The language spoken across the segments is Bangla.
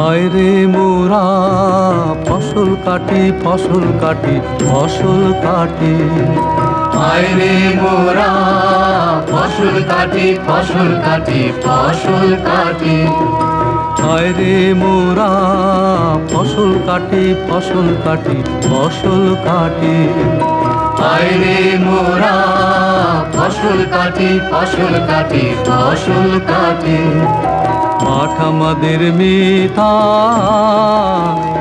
হায় রে মোরা, ফসল কাটি ফসল কাটি ফসল কাটি। হায় রে মোরা, ফসল কাটি ফসল কাটি ফসল কাটি। হায় রে মোরা, ফসল কাটি ফসল কাটি ফসল কাটি। হায় রে মোরা, ফসল কাটি ফসল কাটি ফসল কাটি। মাঠ আমাদের মিতা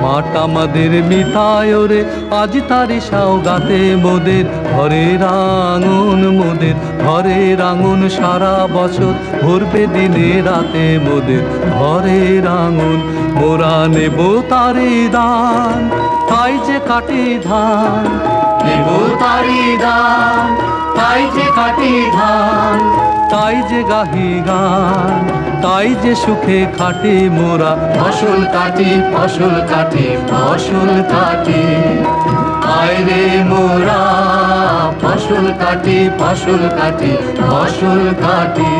মাঠ আমাদের মিতায় রে আজ তারি গাতে মোদের, ঘরে রাঙন মোদের, ঘরে রাঙন সারা বছর। ভরবে দিনে রাতে মোদের, ঘরে রাঙন। মোরা নেব তারি দান, তাই যে কাটি ধান। নেব তারি দান, তাই যে কাটি ধান। তাই যে গাহি গান, তাই যে সুখে খাটি মোরা। ফসল কাটি ফসল কাটি ফসল কাটি। আয় রে মোরা, ফসল কাটি ফসল কাটি ফসল কাটি।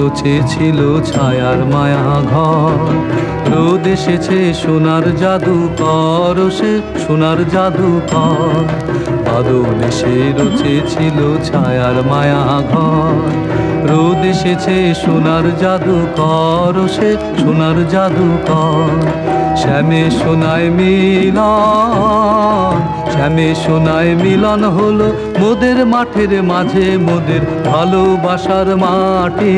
এসে রচেছিল ছায়ার মায়া ঘর। রোদ এসেছে সোনার জাদু কর সে সোনার জাদু কর বাদল এসে রচেছিল ছায়ার মায়া ঘর। রোদ এসেছে সোনার জাদু কর সে সোনার জাদু কর শ্যামে সোনায় মিলন শ্যামে সোনায় মিলন হলো মোদের মাঠের মাঝে মোদের ভালোবাসার মাটি।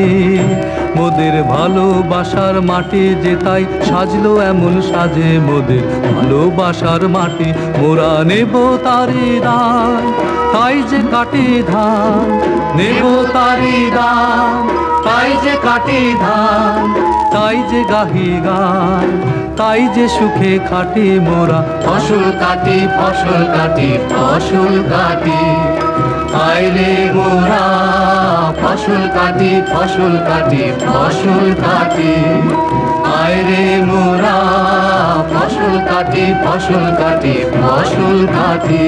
মোদের ভালোবাসার মাটি যে তাই সাজলো এমন সাজে মোদের ভালোবাসার মাটি। মোরা নেব তারি দান, তাই যে কাটি ধান। নেব তারি দান, তাই যে কাটি ধান, তাই যে গাহি গান। তাই যে সুখে খাটি মোরা। ফসল কাটি ফসল কাটি ফসল কাটি। রে মোরা, ফসল কাটি ফসল কাটি ফসল কাটি। আয় রে মোরা, ফসল কাটি ফসল কাটি ফসল কাটি।